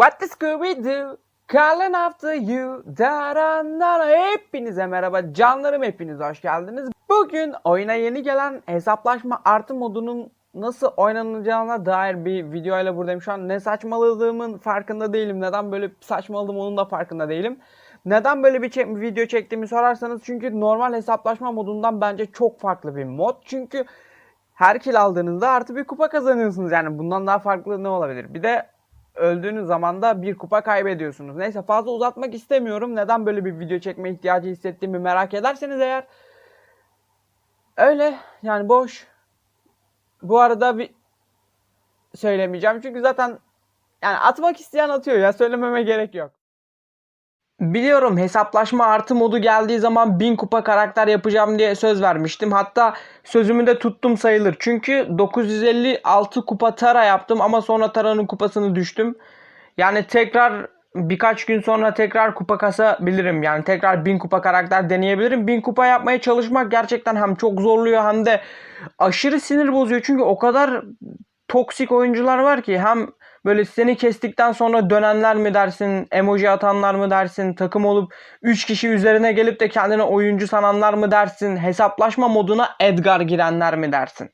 What the Scooby Doo? Calling after you. Da da da da. Hepinize merhaba canlarım hepiniz hoş geldiniz. Bugün oyuna yeni gelen hesaplaşma artı modunun nasıl oynanacağına dair bir videoyla buradayım. Şu an ne saçmaladığımın farkında değilim. Neden böyle saçmaladım onun da farkında değilim. Neden böyle bir çek- video çektiğimi sorarsanız çünkü normal hesaplaşma modundan bence çok farklı bir mod. Çünkü her kill aldığınızda artı bir kupa kazanıyorsunuz. Yani bundan daha farklı ne olabilir? Bir de öldüğünüz zaman da bir kupa kaybediyorsunuz. Neyse fazla uzatmak istemiyorum. Neden böyle bir video çekme ihtiyacı hissettiğimi merak ederseniz eğer. Öyle yani boş. Bu arada bir söylemeyeceğim çünkü zaten yani atmak isteyen atıyor ya söylememe gerek yok. Biliyorum hesaplaşma artı modu geldiği zaman 1000 kupa karakter yapacağım diye söz vermiştim. Hatta sözümü de tuttum sayılır. Çünkü 956 kupa Tara yaptım ama sonra Tara'nın kupasını düştüm. Yani tekrar birkaç gün sonra tekrar kupa kasabilirim. Yani tekrar 1000 kupa karakter deneyebilirim. 1000 kupa yapmaya çalışmak gerçekten hem çok zorluyor hem de aşırı sinir bozuyor. Çünkü o kadar toksik oyuncular var ki hem böyle seni kestikten sonra dönenler mi dersin, emoji atanlar mı dersin, takım olup 3 kişi üzerine gelip de kendine oyuncu sananlar mı dersin, hesaplaşma moduna Edgar girenler mi dersin?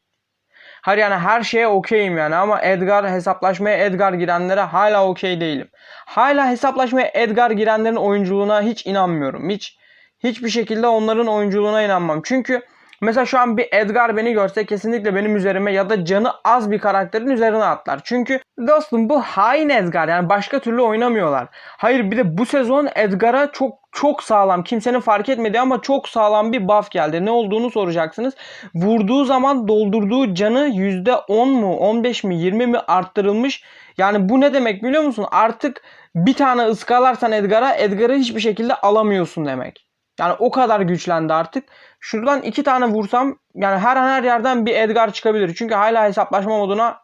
Hayır yani her şeye okeyim yani ama Edgar hesaplaşmaya Edgar girenlere hala okey değilim. Hala hesaplaşmaya Edgar girenlerin oyunculuğuna hiç inanmıyorum. Hiç hiçbir şekilde onların oyunculuğuna inanmam. Çünkü mesela şu an bir Edgar beni görse kesinlikle benim üzerime ya da canı az bir karakterin üzerine atlar. Çünkü dostum bu hain Edgar yani başka türlü oynamıyorlar. Hayır bir de bu sezon Edgar'a çok çok sağlam kimsenin fark etmediği ama çok sağlam bir buff geldi. Ne olduğunu soracaksınız. Vurduğu zaman doldurduğu canı %10 mu 15 mi 20 mi arttırılmış. Yani bu ne demek biliyor musun? Artık bir tane ıskalarsan Edgar'a Edgar'ı hiçbir şekilde alamıyorsun demek. Yani o kadar güçlendi artık. Şuradan iki tane vursam yani her an her yerden bir Edgar çıkabilir. Çünkü hala hesaplaşma moduna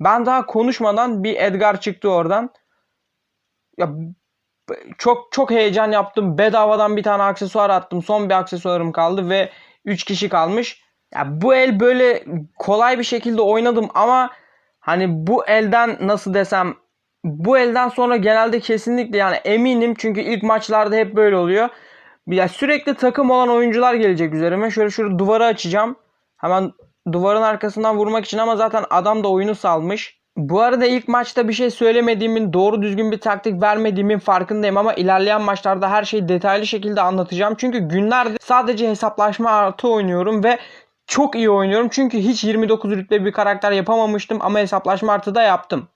ben daha konuşmadan bir Edgar çıktı oradan. Ya çok çok heyecan yaptım. Bedavadan bir tane aksesuar attım. Son bir aksesuarım kaldı ve 3 kişi kalmış. Ya bu el böyle kolay bir şekilde oynadım ama hani bu elden nasıl desem bu elden sonra genelde kesinlikle yani eminim çünkü ilk maçlarda hep böyle oluyor. Ya sürekli takım olan oyuncular gelecek üzerime. Şöyle şöyle duvarı açacağım. Hemen duvarın arkasından vurmak için ama zaten adam da oyunu salmış. Bu arada ilk maçta bir şey söylemediğimin, doğru düzgün bir taktik vermediğimin farkındayım ama ilerleyen maçlarda her şeyi detaylı şekilde anlatacağım. Çünkü günlerdir sadece hesaplaşma artı oynuyorum ve çok iyi oynuyorum. Çünkü hiç 29 rütbe bir karakter yapamamıştım ama hesaplaşma artı da yaptım.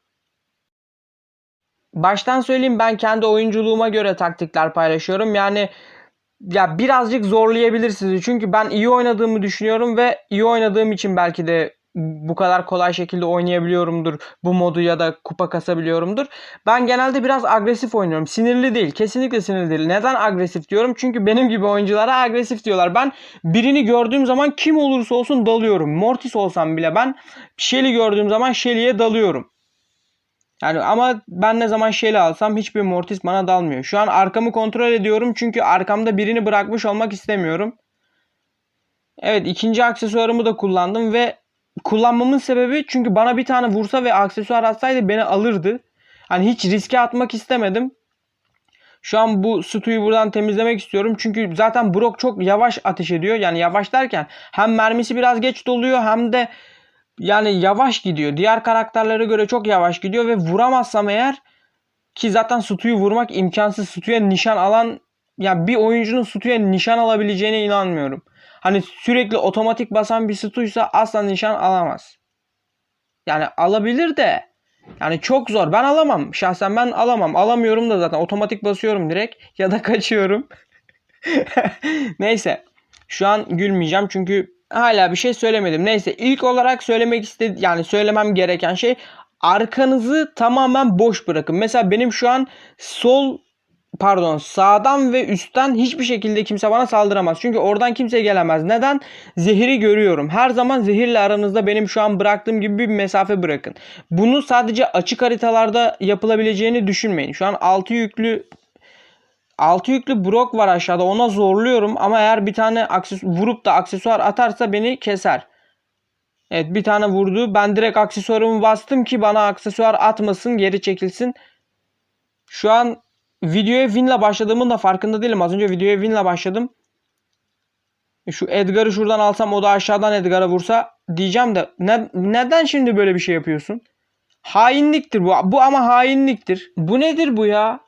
Baştan söyleyeyim ben kendi oyunculuğuma göre taktikler paylaşıyorum. Yani ya birazcık zorlayabilir sizi. Çünkü ben iyi oynadığımı düşünüyorum ve iyi oynadığım için belki de bu kadar kolay şekilde oynayabiliyorumdur bu modu ya da kupa kasabiliyorumdur. Ben genelde biraz agresif oynuyorum. Sinirli değil. Kesinlikle sinirli değil. Neden agresif diyorum? Çünkü benim gibi oyunculara agresif diyorlar. Ben birini gördüğüm zaman kim olursa olsun dalıyorum. Mortis olsam bile ben Shelly gördüğüm zaman Shelly'ye dalıyorum. Yani ama ben ne zaman Shelly alsam hiçbir Mortis bana dalmıyor. Şu an arkamı kontrol ediyorum çünkü arkamda birini bırakmış olmak istemiyorum. Evet ikinci aksesuarımı da kullandım ve kullanmamın sebebi çünkü bana bir tane vursa ve aksesuar atsaydı beni alırdı. Hani hiç riske atmak istemedim. Şu an bu Stu'yu buradan temizlemek istiyorum. Çünkü zaten Brock çok yavaş ateş ediyor. Yani yavaş derken hem mermisi biraz geç doluyor hem de yani yavaş gidiyor. Diğer karakterlere göre çok yavaş gidiyor ve vuramazsam eğer ki zaten Stu'yu vurmak imkansız. Stu'ya nişan alan ya bir oyuncunun Stu'ya nişan alabileceğine inanmıyorum. Hani sürekli otomatik basan bir Stu'ysa asla nişan alamaz. Yani alabilir de yani çok zor. Ben alamam. Şahsen ben alamam. Alamıyorum da zaten. Otomatik basıyorum direkt ya da kaçıyorum. Neyse. Şu an gülmeyeceğim çünkü hala bir şey söylemedim. Neyse ilk olarak söylemek istedi yani söylemem gereken şey arkanızı tamamen boş bırakın. Mesela benim şu an sol pardon sağdan ve üstten hiçbir şekilde kimse bana saldıramaz. Çünkü oradan kimse gelemez. Neden? Zehiri görüyorum. Her zaman zehirle aranızda benim şu an bıraktığım gibi bir mesafe bırakın. Bunu sadece açık haritalarda yapılabileceğini düşünmeyin. Şu an 6 yüklü 6 yüklü Brock var aşağıda. Ona zorluyorum ama eğer bir tane vurup da aksesuar atarsa beni keser. Evet bir tane vurdu. Ben direkt aksesuarımı bastım ki bana aksesuar atmasın, geri çekilsin. Şu an videoya winle başladığımın da farkında değilim. Az önce videoya winle başladım. E, Şu Edgar'ı şuradan alsam o da aşağıdan Edgar'a vursa diyeceğim de ne, neden şimdi böyle bir şey yapıyorsun? Hainliktir bu. Bu ama hainliktir. Bu nedir bu ya?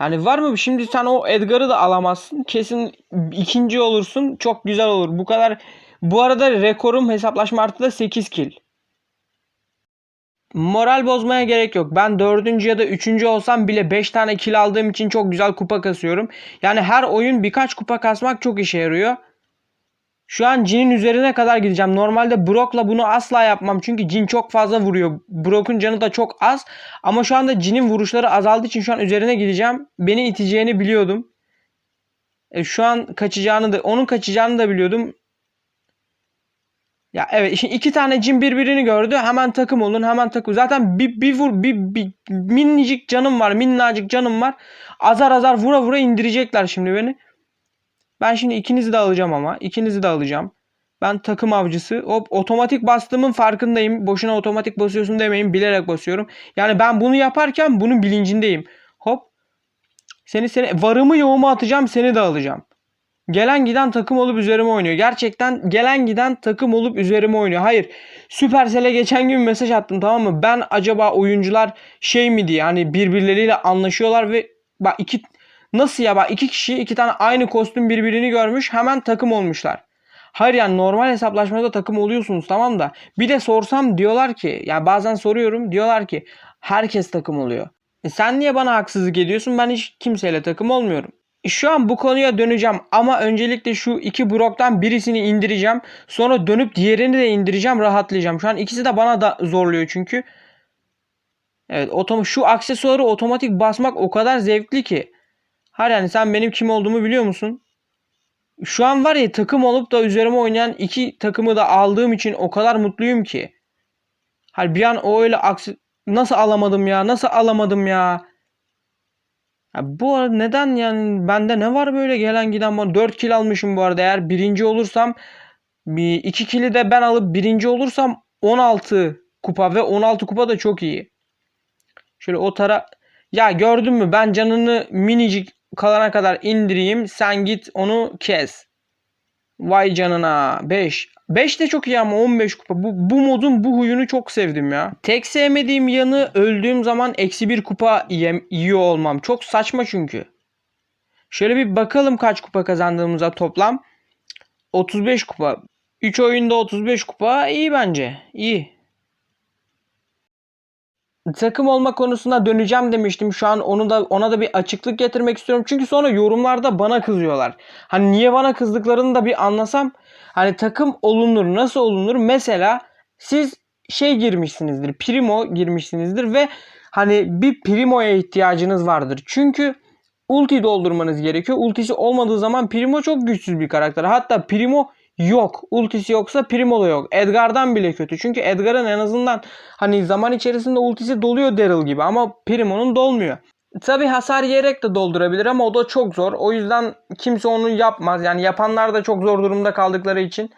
Yani var mı? Şimdi sen o Edgar'ı da alamazsın. Kesin ikinci olursun. Çok güzel olur. Bu kadar. Bu arada rekorum hesaplaşma artıda 8 kill. Moral bozmaya gerek yok. Ben dördüncü ya da üçüncü olsam bile 5 tane kill aldığım için çok güzel kupa kasıyorum. Yani her oyun birkaç kupa kasmak çok işe yarıyor. Şu an Jin'in üzerine kadar gideceğim. Normalde Brock'la bunu asla yapmam. Çünkü Jin çok fazla vuruyor. Brock'un canı da çok az. Ama şu anda Jin'in vuruşları azaldığı için şu an üzerine gideceğim. Beni iteceğini biliyordum. E, şu an kaçacağını da onun kaçacağını da biliyordum. Ya evet şimdi iki tane Jin birbirini gördü. Hemen takım olun. Hemen takım. Zaten bir, bir vur bir, bir minicik canım var. Minnacık canım var. Azar azar vura vura indirecekler şimdi beni. Ben şimdi ikinizi de alacağım ama. İkinizi de alacağım. Ben takım avcısı. Hop otomatik bastığımın farkındayım. Boşuna otomatik basıyorsun demeyin. Bilerek basıyorum. Yani ben bunu yaparken bunun bilincindeyim. Hop. Seni seni varımı yoğumu atacağım. Seni de alacağım. Gelen giden takım olup üzerime oynuyor. Gerçekten gelen giden takım olup üzerime oynuyor. Hayır. Supercell'e geçen gün mesaj attım tamam mı? Ben acaba oyuncular şey mi diye hani birbirleriyle anlaşıyorlar ve bak iki nasıl ya bak iki kişi iki tane aynı kostüm birbirini görmüş hemen takım olmuşlar. Hayır yani normal hesaplaşmada takım oluyorsunuz tamam da bir de sorsam diyorlar ki ya bazen soruyorum diyorlar ki herkes takım oluyor. E sen niye bana haksızlık ediyorsun? Ben hiç kimseyle takım olmuyorum. E Şu an bu konuya döneceğim ama öncelikle şu iki bloktan birisini indireceğim. Sonra dönüp diğerini de indireceğim rahatlayacağım. Şu an ikisi de bana da zorluyor çünkü. Evet şu aksesuarı otomatik basmak o kadar zevkli ki. Yani sen benim kim olduğumu biliyor musun? Şu an var ya takım olup da üzerime oynayan iki takımı da aldığım için o kadar mutluyum ki. Hayır bir an o öyle aksi... Nasıl alamadım ya? Nasıl alamadım ya? Ya bu arada neden yani bende ne var böyle gelen giden bana 4 kill almışım bu arada eğer birinci olursam bir 2 kill'i de ben alıp birinci olursam 16 kupa ve 16 kupa da çok iyi. Şöyle o tara ya gördün mü ben canını minicik kalana kadar indireyim sen git onu kes. Vay canına 5. 5 de çok iyi ama 15 kupa. Bu, bu modun bu huyunu çok sevdim ya. Tek sevmediğim yanı öldüğüm zaman eksi bir kupa yem, yiyor olmam. Çok saçma çünkü. Şöyle bir bakalım kaç kupa kazandığımıza toplam. 35 kupa. 3 oyunda 35 kupa iyi bence. İyi. Takım olma konusuna döneceğim demiştim. Şu an onu da ona da bir açıklık getirmek istiyorum. Çünkü sonra yorumlarda bana kızıyorlar. Hani niye bana kızdıklarını da bir anlasam. Hani takım olunur, nasıl olunur? Mesela siz şey girmişsinizdir. Primo girmişsinizdir ve hani bir Primo'ya ihtiyacınız vardır. Çünkü ulti doldurmanız gerekiyor. Ultisi olmadığı zaman Primo çok güçsüz bir karakter. Hatta Primo yok. Ultisi yoksa Primo da yok. Edgar'dan bile kötü. Çünkü Edgar'ın en azından hani zaman içerisinde ultisi doluyor Daryl gibi ama Primo'nun dolmuyor. Tabi hasar yiyerek de doldurabilir ama o da çok zor. O yüzden kimse onu yapmaz. Yani yapanlar da çok zor durumda kaldıkları için.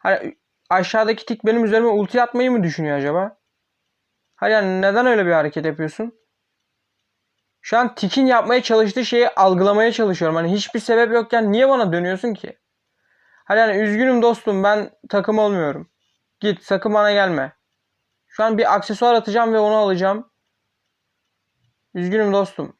Hani aşağıdaki tik benim üzerime ulti atmayı mı düşünüyor acaba? Hayır yani neden öyle bir hareket yapıyorsun? Şu an tikin yapmaya çalıştığı şeyi algılamaya çalışıyorum. Hani hiçbir sebep yokken niye bana dönüyorsun ki? Hani yani üzgünüm dostum ben takım olmuyorum. Git sakın bana gelme. Şu an bir aksesuar atacağım ve onu alacağım. Üzgünüm dostum.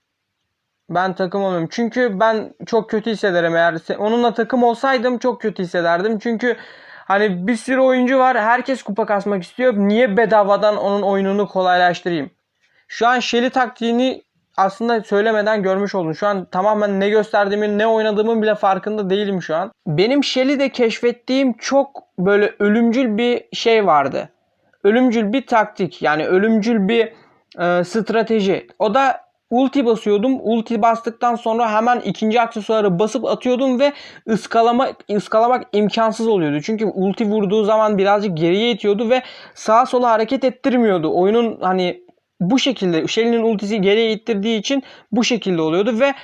Ben takım olmuyorum. Çünkü ben çok kötü hissederim eğer onunla takım olsaydım çok kötü hissederdim. Çünkü hani bir sürü oyuncu var. Herkes kupa kasmak istiyor. Niye bedavadan onun oyununu kolaylaştırayım? Şu an Shelly taktiğini aslında söylemeden görmüş oldun. Şu an tamamen ne gösterdiğimin, ne oynadığımın bile farkında değilim şu an. Benim Shelly'de keşfettiğim çok böyle ölümcül bir şey vardı. Ölümcül bir taktik yani ölümcül bir e, strateji. O da ulti basıyordum. Ulti bastıktan sonra hemen ikinci aksesuarı basıp atıyordum ve ıskalamak ıskalamak imkansız oluyordu. Çünkü ulti vurduğu zaman birazcık geriye itiyordu ve sağa sola hareket ettirmiyordu. Oyunun hani bu şekilde Shelly'nin ultisi geriye ittirdiği için bu şekilde oluyordu ve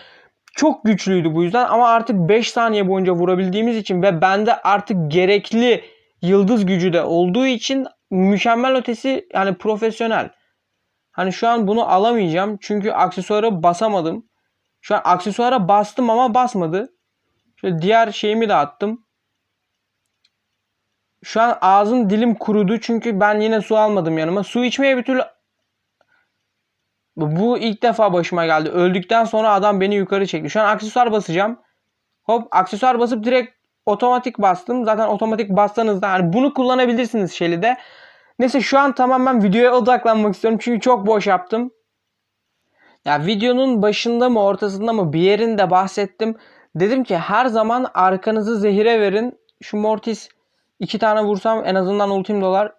çok güçlüydü bu yüzden ama artık 5 saniye boyunca vurabildiğimiz için ve bende artık gerekli yıldız gücü de olduğu için mükemmel ötesi yani profesyonel. Hani şu an bunu alamayacağım. Çünkü aksesuara basamadım. Şu an aksesuara bastım ama basmadı. Şöyle diğer şeyimi de attım. Şu an ağzım dilim kurudu çünkü ben yine su almadım yanıma. Su içmeye bir türlü bu ilk defa başıma geldi. Öldükten sonra adam beni yukarı çekti. Şu an aksesuar basacağım. Hop aksesuar basıp direkt otomatik bastım. Zaten otomatik bassanız da hani bunu kullanabilirsiniz Shelly'de. Neyse şu an tamamen videoya odaklanmak istiyorum. Çünkü çok boş yaptım. Ya videonun başında mı ortasında mı bir yerinde bahsettim. Dedim ki her zaman arkanızı zehire verin. Şu Mortis iki tane vursam en azından ultim dolar.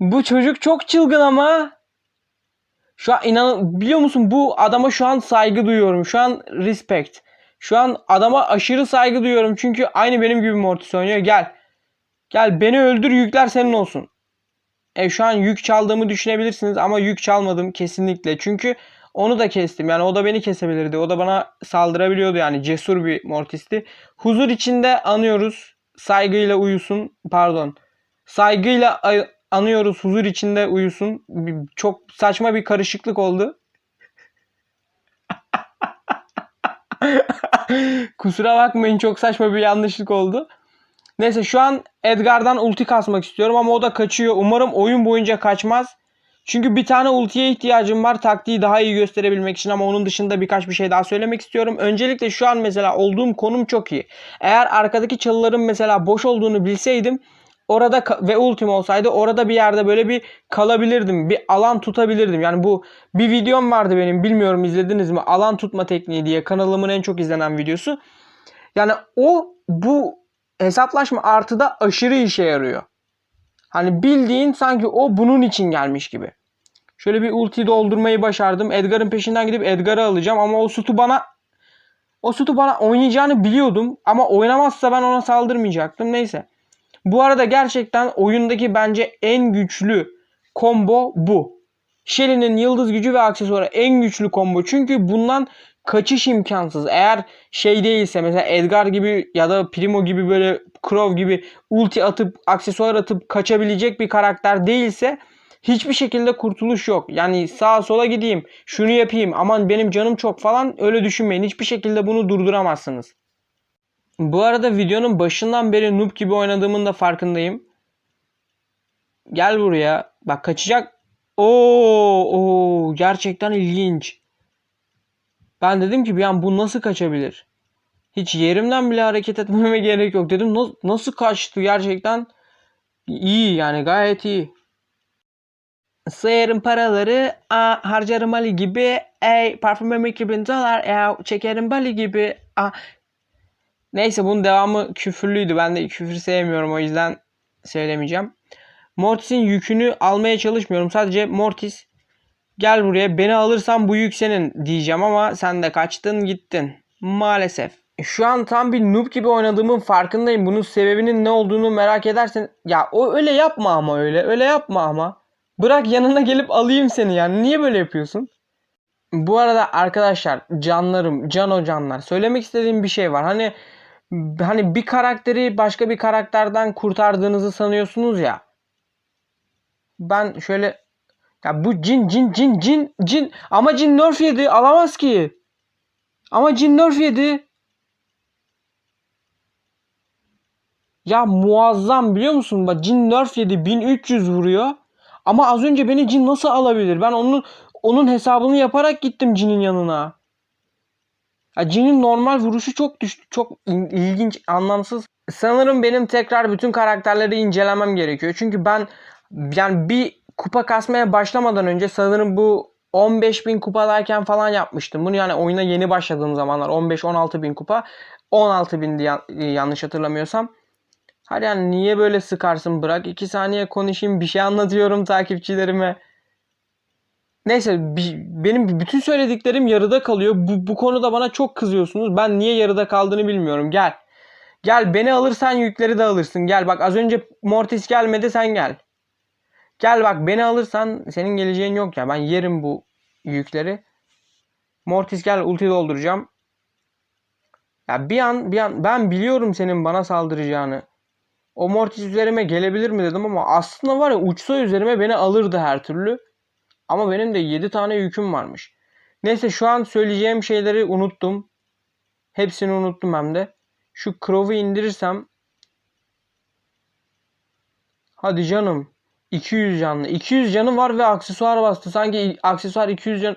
Bu çocuk çok çılgın ama. Şu an inan biliyor musun bu adama şu an saygı duyuyorum. Şu an respect. Şu an adama aşırı saygı duyuyorum. Çünkü aynı benim gibi Mortis oynuyor. Gel. Gel beni öldür yükler senin olsun. E şu an yük çaldığımı düşünebilirsiniz ama yük çalmadım kesinlikle. Çünkü onu da kestim. Yani o da beni kesebilirdi. O da bana saldırabiliyordu yani. Cesur bir Mortis'ti. Huzur içinde anıyoruz. Saygıyla uyusun. Pardon. Saygıyla ay- anıyoruz. Huzur içinde uyusun. Çok saçma bir karışıklık oldu. Kusura bakmayın çok saçma bir yanlışlık oldu. Neyse şu an Edgar'dan ulti kasmak istiyorum ama o da kaçıyor. Umarım oyun boyunca kaçmaz. Çünkü bir tane ultiye ihtiyacım var taktiği daha iyi gösterebilmek için ama onun dışında birkaç bir şey daha söylemek istiyorum. Öncelikle şu an mesela olduğum konum çok iyi. Eğer arkadaki çalıların mesela boş olduğunu bilseydim orada ve ultim olsaydı orada bir yerde böyle bir kalabilirdim. Bir alan tutabilirdim. Yani bu bir videom vardı benim bilmiyorum izlediniz mi? Alan tutma tekniği diye kanalımın en çok izlenen videosu. Yani o bu hesaplaşma artıda aşırı işe yarıyor. Hani bildiğin sanki o bunun için gelmiş gibi. Şöyle bir ulti doldurmayı başardım. Edgar'ın peşinden gidip Edgar'ı alacağım ama o sütü bana o sütü bana oynayacağını biliyordum ama oynamazsa ben ona saldırmayacaktım. Neyse. Bu arada gerçekten oyundaki bence en güçlü combo bu. Shelly'nin yıldız gücü ve aksesuarı en güçlü combo. Çünkü bundan kaçış imkansız. Eğer şey değilse mesela Edgar gibi ya da Primo gibi böyle Crow gibi ulti atıp aksesuar atıp kaçabilecek bir karakter değilse hiçbir şekilde kurtuluş yok. Yani sağa sola gideyim, şunu yapayım, aman benim canım çok falan öyle düşünmeyin. Hiçbir şekilde bunu durduramazsınız. Bu arada videonun başından beri noob gibi oynadığımın da farkındayım. Gel buraya. Bak kaçacak. Oo, oo gerçekten ilginç. Ben dedim ki bir an bu nasıl kaçabilir? Hiç yerimden bile hareket etmeme gerek yok dedim. "Nas- Nasıl kaçtı gerçekten? İyi yani gayet iyi. Sayarım paraları, a, harcarım Ali gibi, ey parfümüm 2000 dolar, ya çekerim Bali gibi. A. Neyse bunun devamı küfürlüydü. Ben de küfür sevmiyorum o yüzden söylemeyeceğim. Mortis'in yükünü almaya çalışmıyorum. Sadece Mortis gel buraya beni alırsan bu yük senin diyeceğim ama sen de kaçtın gittin. Maalesef. Şu an tam bir noob gibi oynadığımın farkındayım. Bunun sebebinin ne olduğunu merak edersen ya o öyle yapma ama öyle. Öyle yapma ama. Bırak yanına gelip alayım seni yani. Niye böyle yapıyorsun? Bu arada arkadaşlar canlarım, can o canlar. Söylemek istediğim bir şey var. Hani hani bir karakteri başka bir karakterden kurtardığınızı sanıyorsunuz ya. Ben şöyle ya bu cin cin cin cin cin ama cin nerf yedi alamaz ki. Ama cin nerf yedi. Ya muazzam biliyor musun? Bak cin nerf yedi 1300 vuruyor. Ama az önce beni cin nasıl alabilir? Ben onun onun hesabını yaparak gittim cinin yanına. Ya cinin normal vuruşu çok düştü. Çok il- ilginç, anlamsız. Sanırım benim tekrar bütün karakterleri incelemem gerekiyor. Çünkü ben yani bir kupa kasmaya başlamadan önce sanırım bu 15 bin kupadayken falan yapmıştım. Bunu yani oyuna yeni başladığım zamanlar 15-16 bin kupa. 16 bindi yan- yanlış hatırlamıyorsam. Hadi yani niye böyle sıkarsın bırak 2 saniye konuşayım bir şey anlatıyorum takipçilerime. Neyse benim bütün söylediklerim yarıda kalıyor. Bu, bu konuda bana çok kızıyorsunuz. Ben niye yarıda kaldığını bilmiyorum. Gel. Gel beni alırsan yükleri de alırsın. Gel bak az önce Mortis gelmedi sen gel. Gel bak beni alırsan senin geleceğin yok ya. Ben yerim bu yükleri. Mortis gel ulti dolduracağım. Ya bir an bir an ben biliyorum senin bana saldıracağını. O Mortis üzerime gelebilir mi dedim ama aslında var ya uçsa üzerime beni alırdı her türlü. Ama benim de 7 tane yüküm varmış. Neyse şu an söyleyeceğim şeyleri unuttum. Hepsini unuttum hem de. Şu Crow'u indirirsem Hadi canım. 200 canlı. 200 canı var ve aksesuar bastı. Sanki aksesuar 200 can.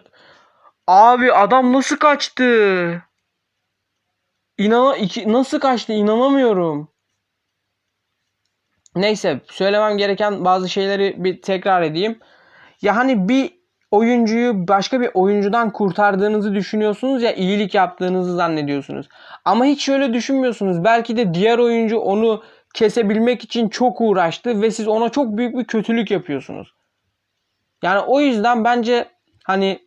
Abi adam nasıl kaçtı? İnana iki, nasıl kaçtı? İnanamıyorum. Neyse söylemem gereken bazı şeyleri bir tekrar edeyim. Ya hani bir oyuncuyu başka bir oyuncudan kurtardığınızı düşünüyorsunuz ya iyilik yaptığınızı zannediyorsunuz. Ama hiç şöyle düşünmüyorsunuz. Belki de diğer oyuncu onu kesebilmek için çok uğraştı ve siz ona çok büyük bir kötülük yapıyorsunuz. Yani o yüzden bence hani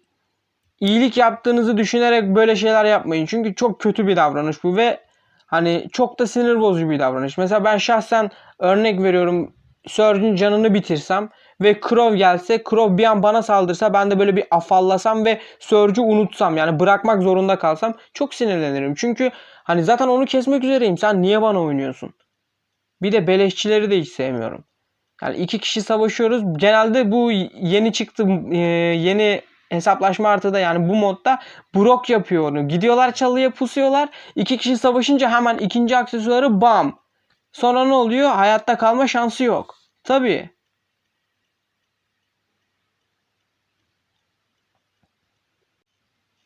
iyilik yaptığınızı düşünerek böyle şeyler yapmayın. Çünkü çok kötü bir davranış bu ve hani çok da sinir bozucu bir davranış. Mesela ben şahsen örnek veriyorum Surge'ün canını bitirsem ve Crow gelse Crow bir an bana saldırsa ben de böyle bir afallasam ve Surge'ü unutsam yani bırakmak zorunda kalsam çok sinirlenirim. Çünkü hani zaten onu kesmek üzereyim sen niye bana oynuyorsun? Bir de beleşçileri de hiç sevmiyorum. Yani iki kişi savaşıyoruz. Genelde bu yeni çıktı e, yeni hesaplaşma artıda yani bu modda Brock yapıyor onu. Gidiyorlar çalıya pusuyorlar. İki kişi savaşınca hemen ikinci aksesuarı bam. Sonra ne oluyor? Hayatta kalma şansı yok. Tabii.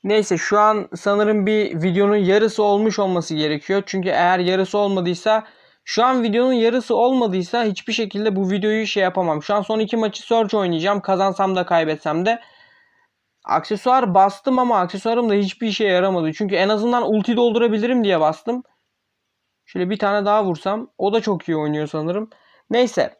Neyse şu an sanırım bir videonun yarısı olmuş olması gerekiyor. Çünkü eğer yarısı olmadıysa şu an videonun yarısı olmadıysa hiçbir şekilde bu videoyu şey yapamam. Şu an son iki maçı Surge oynayacağım. Kazansam da kaybetsem de. Aksesuar bastım ama aksesuarım da hiçbir işe yaramadı. Çünkü en azından ulti doldurabilirim diye bastım. Şöyle bir tane daha vursam. O da çok iyi oynuyor sanırım. Neyse.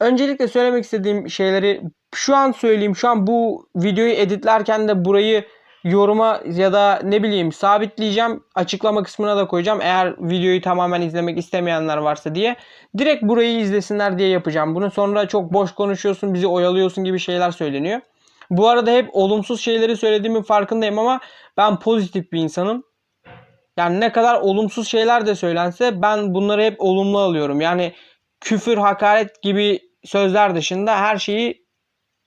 Öncelikle söylemek istediğim şeyleri şu an söyleyeyim. Şu an bu videoyu editlerken de burayı yoruma ya da ne bileyim sabitleyeceğim. Açıklama kısmına da koyacağım. Eğer videoyu tamamen izlemek istemeyenler varsa diye. Direkt burayı izlesinler diye yapacağım. Bunu sonra çok boş konuşuyorsun, bizi oyalıyorsun gibi şeyler söyleniyor. Bu arada hep olumsuz şeyleri söylediğimin farkındayım ama ben pozitif bir insanım. Yani ne kadar olumsuz şeyler de söylense ben bunları hep olumlu alıyorum. Yani küfür, hakaret gibi sözler dışında her şeyi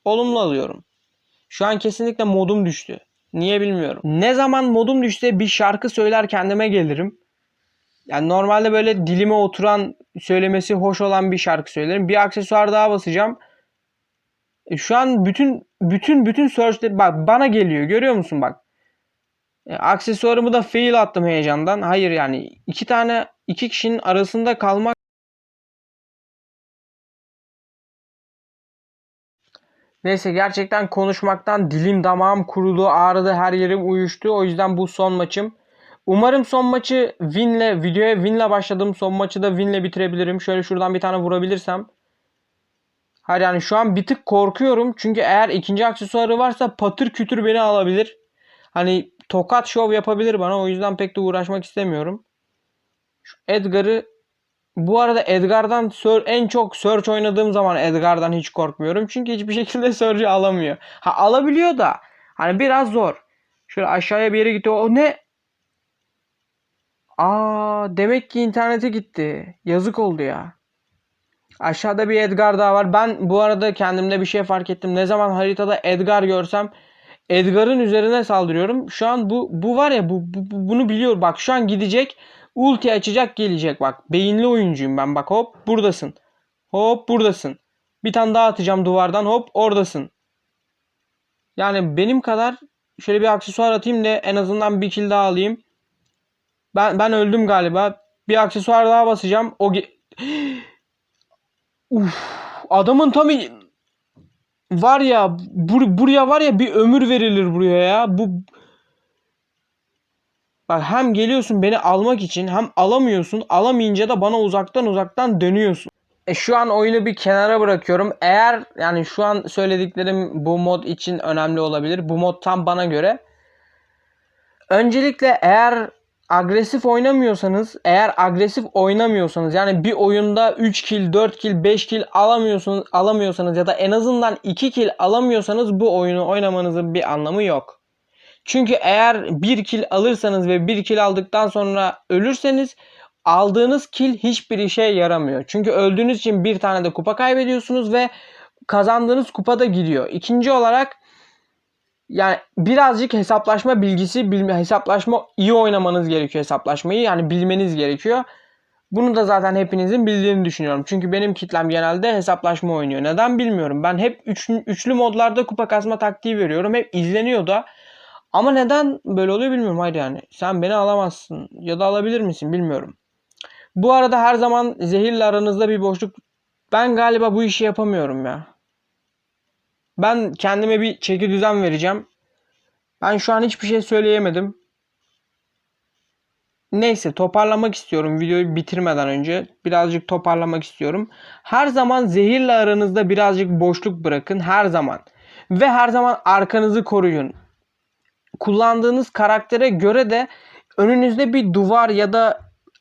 olumlu alıyorum. Şu an kesinlikle modum düştü. Niye bilmiyorum. Ne zaman modum düşse bir şarkı söyler kendime gelirim. Yani normalde böyle dilime oturan söylemesi hoş olan bir şarkı söylerim. Bir aksesuar daha basacağım. E, şu an bütün bütün bütün search'ler bak bana geliyor. Görüyor musun bak. E, aksesuarımı da fail attım heyecandan. Hayır yani iki tane iki kişinin arasında kalmak Neyse gerçekten konuşmaktan dilim damağım kurudu, ağrıdı, her yerim uyuştu. O yüzden bu son maçım. Umarım son maçı winle, videoya winle başladım. Son maçı da winle bitirebilirim. Şöyle şuradan bir tane vurabilirsem. Hayır yani şu an bir tık korkuyorum. Çünkü eğer ikinci aksesuarı varsa patır kütür beni alabilir. Hani tokat şov yapabilir bana. O yüzden pek de uğraşmak istemiyorum. Şu Edgar'ı bu arada Edgar'dan en çok Search oynadığım zaman Edgar'dan hiç korkmuyorum. Çünkü hiçbir şekilde Search'ı alamıyor. Ha alabiliyor da hani biraz zor. Şöyle aşağıya bir yere gidiyor. O ne? Aa demek ki internete gitti. Yazık oldu ya. Aşağıda bir Edgar daha var. Ben bu arada kendimde bir şey fark ettim. Ne zaman haritada Edgar görsem Edgar'ın üzerine saldırıyorum. Şu an bu bu var ya bu, bu bunu biliyor. Bak şu an gidecek. Ulti açacak gelecek bak. Beyinli oyuncuyum ben bak hop buradasın. Hop buradasın. Bir tane daha atacağım duvardan hop oradasın. Yani benim kadar şöyle bir aksesuar atayım da en azından bir kill daha alayım. Ben ben öldüm galiba. Bir aksesuar daha basacağım. O Uf, adamın tam var ya bur buraya var ya bir ömür verilir buraya ya. Bu Bak hem geliyorsun beni almak için hem alamıyorsun. Alamayınca da bana uzaktan uzaktan dönüyorsun. E şu an oyunu bir kenara bırakıyorum. Eğer yani şu an söylediklerim bu mod için önemli olabilir. Bu mod tam bana göre. Öncelikle eğer agresif oynamıyorsanız, eğer agresif oynamıyorsanız yani bir oyunda 3 kill, 4 kill, 5 kill alamıyorsunuz, alamıyorsanız ya da en azından 2 kill alamıyorsanız bu oyunu oynamanızın bir anlamı yok. Çünkü eğer bir kill alırsanız ve bir kill aldıktan sonra ölürseniz aldığınız kill hiçbir işe yaramıyor. Çünkü öldüğünüz için bir tane de kupa kaybediyorsunuz ve kazandığınız kupada gidiyor. İkinci olarak yani birazcık hesaplaşma bilgisi, hesaplaşma iyi oynamanız gerekiyor hesaplaşmayı. Yani bilmeniz gerekiyor. Bunu da zaten hepinizin bildiğini düşünüyorum. Çünkü benim kitlem genelde hesaplaşma oynuyor. Neden bilmiyorum. Ben hep üçlü, üçlü modlarda kupa kasma taktiği veriyorum. Hep izleniyor da. Ama neden böyle oluyor bilmiyorum. Hayır yani. Sen beni alamazsın. Ya da alabilir misin bilmiyorum. Bu arada her zaman zehirle aranızda bir boşluk. Ben galiba bu işi yapamıyorum ya. Ben kendime bir çeki düzen vereceğim. Ben şu an hiçbir şey söyleyemedim. Neyse toparlamak istiyorum videoyu bitirmeden önce. Birazcık toparlamak istiyorum. Her zaman zehirle aranızda birazcık boşluk bırakın. Her zaman. Ve her zaman arkanızı koruyun. Kullandığınız karaktere göre de önünüzde bir duvar ya da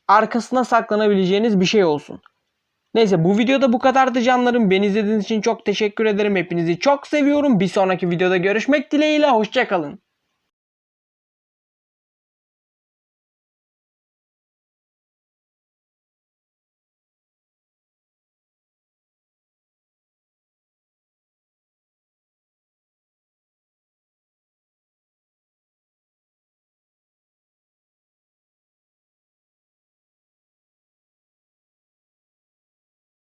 arkasına saklanabileceğiniz bir şey olsun. Neyse bu videoda bu kadardı canlarım. Beni izlediğiniz için çok teşekkür ederim. Hepinizi çok seviyorum. Bir sonraki videoda görüşmek dileğiyle. Hoşçakalın.